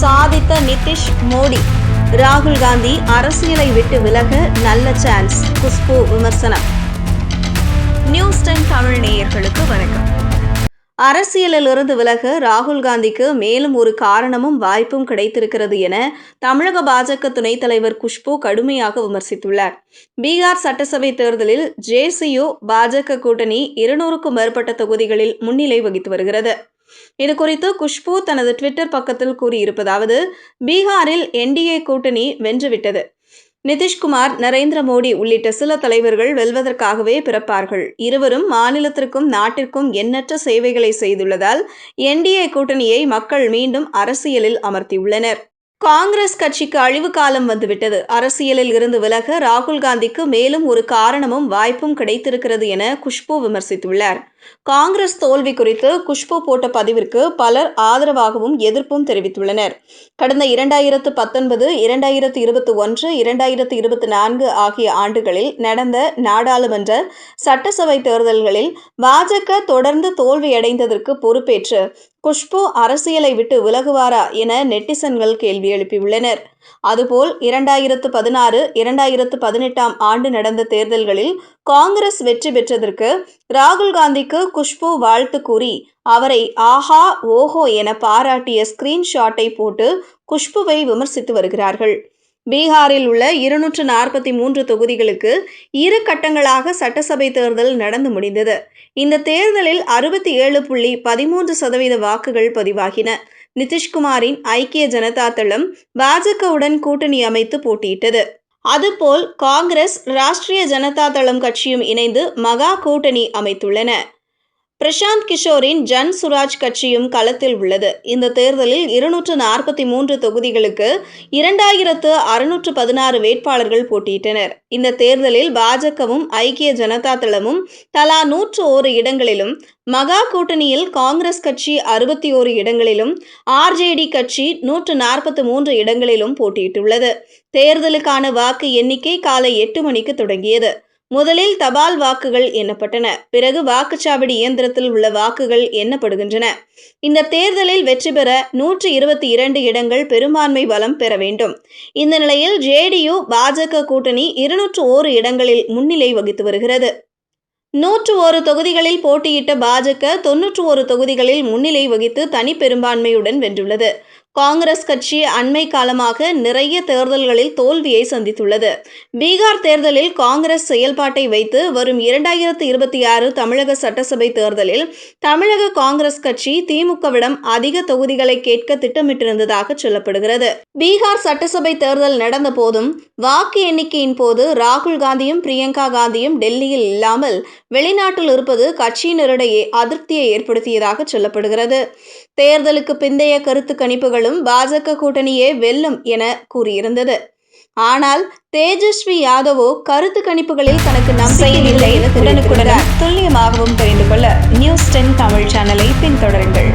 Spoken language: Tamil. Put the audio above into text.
சாதித்த நிதிஷ் மோடி. ராகுல் காந்தி அரசியலை விட்டு விலக நல்ல சான்ஸ். குஷ்பு விமர்சனம். நியூஸ் டைம் தமிழ் நேயர்களுக்கு வணக்கம். அரசியலிலிருந்து விலக ராகுல் காந்திக்கு மேலும் ஒரு காரணமும் வாய்ப்பும் கிடைத்திருக்கிறது என தமிழக பாஜக துணைத் தலைவர் குஷ்பு கடுமையாக விமர்சித்துள்ளார். பீகார் சட்டசபை தேர்தலில் ஜேசியு பாஜக கூட்டணி இருநூறுக்கும் மேற்பட்ட தொகுதிகளில் முன்னிலை வகித்து வருகிறது. இது குறித்து குஷ்பு தனது ட்விட்டர் பக்கத்தில் கூறியிருப்பதாவது பீகாரில் என்டிஏ கூட்டணி வென்றுவிட்டது. நிதிஷ்குமார் நரேந்திர மோடி உள்ளிட்ட சில தலைவர்கள் வெல்வதற்காகவே பிறப்பார்கள். இருவரும் மாநிலத்திற்கும் நாட்டிற்கும் எண்ணற்ற சேவைகளை செய்துள்ளதால் என்டிஏ கூட்டணியை மக்கள் மீண்டும் அரசியலில் அமர்த்தியுள்ளனர். காங்கிரஸ் கட்சிக்கு அழிவு காலம் வந்துவிட்டது. அரசியலில் இருந்து விலக ராகுல் காந்திக்கு மேலும் ஒரு காரணமும் வாய்ப்பும் கிடைத்திருக்கிறது என குஷ்பு விமர்சித்துள்ளார். காங்கிரஸ் தோல்வி குறித்து குஷ்பு போட்ட பதிவிற்கு பலர் ஆதரவாகவும் எதிர்ப்பும் தெரிவித்துள்ளனர். கடந்த இரண்டாயிரத்து பத்தொன்பது இரண்டாயிரத்து இருபத்தி ஒன்று இரண்டாயிரத்து இருபத்தி நான்கு ஆகிய ஆண்டுகளில் நடந்த நாடாளுமன்ற சட்டசபை தேர்தல்களில் பாஜக தொடர்ந்து தோல்வியடைந்ததற்கு பொறுப்பேற்று குஷ்பு அரசியலை விட்டு விலகுவாரா என நெட்டிசன்கள் கேள்வி எழுப்பியுள்ளனர். அதுபோல் இரண்டாயிரத்து பதினாறு இரண்டாயிரத்து பதினெட்டாம் ஆண்டு நடந்த தேர்தல்களில் காங்கிரஸ் வெற்றி பெற்றதற்கு ராகுல் காந்திக்கு குஷ்பு வாழ்த்து கூறி அவரை ஆஹா ஓஹோ என பாராட்டிய ஸ்கிரீன்ஷாட்டை போட்டு குஷ்புவை விமர்சித்து வருகிறார்கள். பீகாரில் உள்ள இருநூற்று நாற்பத்தி மூன்று தொகுதிகளுக்கு இரு கட்டங்களாக சட்டசபை தேர்தல் நடந்து முடிந்தது. இந்த தேர்தலில் அறுபத்தி ஏழு புள்ளி பதிமூன்று சதவீத வாக்குகள் பதிவாகின. நிதிஷ்குமாரின் ஐக்கிய ஜனதா தளம் பாஜகவுடன் கூட்டணி அமைத்து போட்டியிட்டது. அதுபோல் காங்கிரஸ் ராஷ்டிரிய ஜனதா தளம் கட்சியும் இணைந்து மகா கூட்டணி அமைத்துள்ளன. பிரசாந்த் கிஷோரின் ஜன் சுராஜ் கட்சியும் களத்தில் உள்ளது. இந்த தேர்தலில் இருநூற்று நாற்பத்தி மூன்று தொகுதிகளுக்கு இரண்டாயிரத்து அறுநூற்று பதினாறு வேட்பாளர்கள் போட்டியிட்டனர். இந்த தேர்தலில் பாஜகவும் ஐக்கிய ஜனதா தளமும் தலா நூற்று ஓரு இடங்களிலும் மகா கூட்டணியில் காங்கிரஸ் கட்சி அறுபத்தி ஓரு இடங்களிலும் ஆர்ஜேடி கட்சி நூற்று நாற்பத்தி மூன்று இடங்களிலும் போட்டியிட்டுள்ளது. தேர்தலுக்கான வாக்கு எண்ணிக்கை காலை எட்டு மணிக்கு தொடங்கியது. முதலில் தபால் வாக்குகள் எண்ணப்பட்டன. பிறகு வாக்குச்சாவடி இயந்திரத்தில் உள்ள வாக்குகள் எண்ணப்படுகின்றன. இந்த தேர்தலில் வெற்றி பெற நூற்று இருபத்தி இரண்டு இடங்கள் பெரும்பான்மை பலம் பெற வேண்டும். இந்த நிலையில் ஜேடியு பாஜக கூட்டணி இருநூற்று ஓரு இடங்களில் முன்னிலை வகித்து வருகிறது. நூற்று ஒரு தொகுதிகளில் போட்டியிட்ட பாஜக தொன்னூற்று ஒரு தொகுதிகளில் முன்னிலை வகித்து தனி பெரும்பான்மையுடன் வென்றுள்ளது. காங்கிரஸ் கட்சி அண்மை காலமாக நிறைய தேர்தல்களில் தோல்வியை சந்தித்துள்ளது. பீகார் தேர்தலில் காங்கிரஸ் செயல்பாட்டை வைத்து வரும் இரண்டாயிரத்து இருபத்தி ஆறு தமிழக சட்டசபை தேர்தலில் தமிழக காங்கிரஸ் கட்சி திமுகவிடம் அதிக தொகுதிகளை கேட்க திட்டமிட்டிருந்ததாக சொல்லப்படுகிறது. பீகார் சட்டசபை தேர்தல் நடந்த போதும் வாக்கு எண்ணிக்கையின் போது ராகுல் காந்தியும் பிரியங்கா காந்தியும் டெல்லியில் இல்லாமல் வெளிநாட்டில் இருப்பது கட்சியினரிடையே அதிருப்தியை ஏற்படுத்தியதாக சொல்லப்படுகிறது. தேர்தலுக்கு பிந்தைய கருத்து கணிப்புகள் கணிப்புகளும் பாஜக கூட்டணியே வெல்லும் என கூறியிருந்தது. ஆனால் தேஜஸ்வி யாதவோ கருத்து கணிப்புகளில் தனக்கு நம்பிக்கை இல்லை என உடனுக்குடன் துல்லியமாகவும் தெரிந்து கொள்ள நியூஸ் டென் தமிழ் சேனலை பின்தொடருங்கள்.